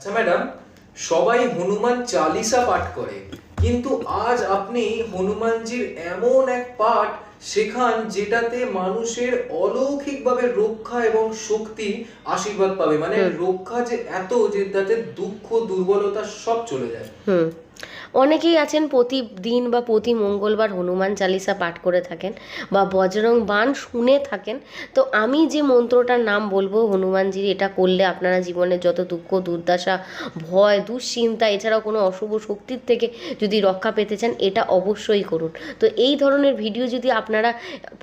আচ্ছা ম্যাডাম সবাই হনুমান চালিসা পাঠ করে কিন্তু আজ আপনি হনুমানজির এমন এক পাঠ শেখান যেটাতে মানুষের অলৌকিকভাবে রক্ষা এবং শক্তি আশীর্বাদ পাবে। মানে রক্ষা যে এত যে তাতে দুঃখ দুর্বলতা সব চলে যায়। অনেকেই আছেন প্রতিদিন বা প্রতি মঙ্গলবার হনুমান চালিসা পাঠ করে থাকেন বা বজরং বাণ শুনে থাকেন। তো আমি যে মন্ত্রটার নাম বলব হনুমানজির, এটা করলে আপনারা জীবনে যত দুঃখ, দুর্দশা, ভয়, দুশ্চিন্তা, এছাড়াও কোনো অশুভ শক্তির থেকে যদি রক্ষা পেতে চান, এটা অবশ্যই করুন। তো এই ধরনের ভিডিও যদি আপনারা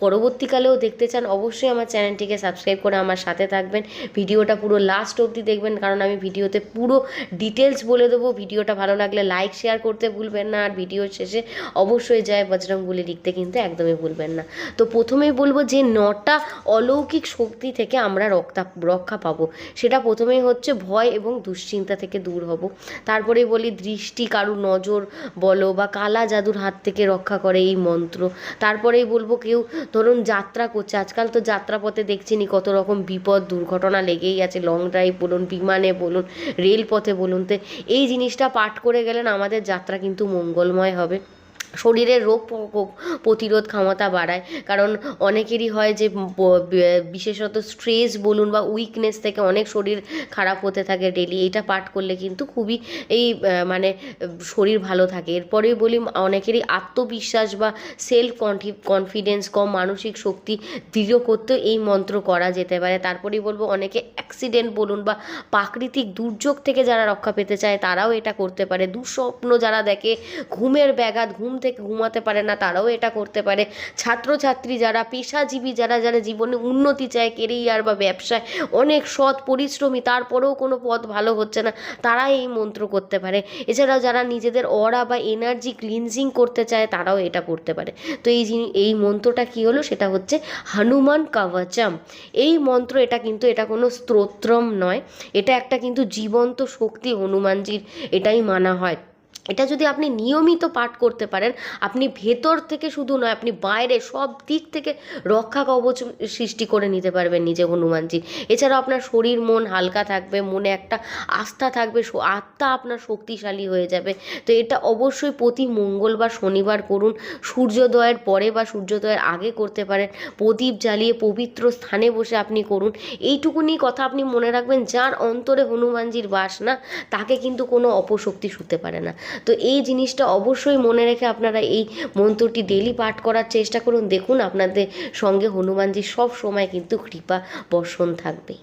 পরবর্তীকালেও দেখতে চান, অবশ্যই আমার চ্যানেলটিকে সাবস্ক্রাইব করে আমার সাথে থাকবেন। ভিডিওটা পুরো লাস্ট অবধি দেখবেন, কারণ আমি ভিডিওতে পুরো ডিটেলস বলে দেবো। ভিডিওটা ভালো লাগলে লাইক শেয়ার করতে ভুলবেন না আর ভিডিওর শেষে অবশ্যই জয় বজরংবলী লিখতে কিন্তু একদমই ভুলবেন না। তো প্রথমেই বলব যে নটা অলৌকিক শক্তি থেকে আমরা রক্তা, রক্ষা পাবো। সেটা প্রথমেই হচ্ছে ভয় এবং দুশ্চিন্তা থেকে দূর হব। তারপরে বলি দৃষ্টি, কারু নজর বলো বা কালা জাদুর হাত থেকে রক্ষা করে এই মন্ত্র। তারপরেই বলব কেউ ধরুন যাত্রা করছে, আজকাল তো যাত্রাপথে দেখছিনি কত রকম বিপদ, দুর্ঘটনা লেগেই আছে। লং ড্রাইভ বলুন, বিমানে বলুন, রেলপথে বলুন। তো এই জিনিসটা পাঠ করে গেলেন আমাদের যাত্রা কিন্তু মঙ্গলময় হবে। শরীরের রোগ প্রতিরোধ ক্ষমতা বাড়ায়। কারণ অনেকেরই হয় যে বিশেষত স্ট্রেস বলুন বা উইকনেস থেকে অনেক শরীর খারাপ হতে থাকে ডেলি এটা পাঠ করলে কিন্তু খুবই এই মানে শরীর ভালো থাকে। এরপরেই বলি, অনেকেরই আত্মবিশ্বাস বা সেলফ কনফি কনফিডেন্স কম, মানসিক শক্তি দৃঢ় করতেও এই মন্ত্র করা যেতে পারে। তারপরেই বলব, অনেকে অ্যাক্সিডেন্ট বলুন বা প্রাকৃতিক দুর্যোগ থেকে যারা রক্ষা পেতে চায়, তারাও এটা করতে পারে। দুঃস্বপ্ন যারা দেখে, ঘুমের ব্যাঘাত, ঘুম থেকে ঘুমাতে পারে না, তারাও এটা করতে পারে। ছাত্রছাত্রী যারা, পেশাজীবী যারা যারা জীবনে উন্নতি চায় কেরিয়ার বা ব্যবসায় অনেক সৎ, পরিশ্রমী, তারপরেও কোনো পথ ভালো হচ্ছে না, তারা এই মন্ত্র করতে পারে। এছাড়াও যারা নিজেদের অরা বা এনার্জি ক্লিনজিং করতে চায়, তারাও এটা করতে পারে। তো এই এই মন্ত্রটা কী হলো? সেটা হচ্ছে, হনুমান কাভাচাম এই মন্ত্র এটা কিন্তু, এটা কোনো স্তোত্রম নয়, এটা একটা কিন্তু জীবন্ত শক্তি হনুমানজির, এটাই মানা হয়। এটা যদি আপনি নিয়মিত পাঠ করতে পারেন, আপনি ভেতর থেকে শুধু নয়, আপনি বাইরে সব দিক থেকে রক্ষা কবচ সৃষ্টি করে নিতে পারবেন নিজে হনুমানজি। এছাড়াও আপনার শরীর, মন হালকা থাকবে, মনে একটা আস্থা থাকবে আত্মা আপনার শক্তিশালী হয়ে যাবে। তো এটা অবশ্যই প্রতি মঙ্গলবার, শনিবার করুন। সূর্যোদয়ের পরে বা সূর্যোদয়ের আগে করতে পারেন। প্রদীপ জ্বালিয়ে পবিত্র স্থানে বসে আপনি করুন। এইটুকুনি কথা আপনি মনে রাখবেন, যার অন্তরে হনুমানজির বাস না তাকে কিন্তু কোনো অপশক্তি শুতে পারে না। তো এই জিনিসটা অবশ্যই মনে রেখে আপনারা এই মন্ত্রটি ডেলি পাঠ করার চেষ্টা করুন। দেখুন, আপনাদের সঙ্গে হনুমানজি সব সময় কিন্তু কৃপা বর্ষণ থাকবে।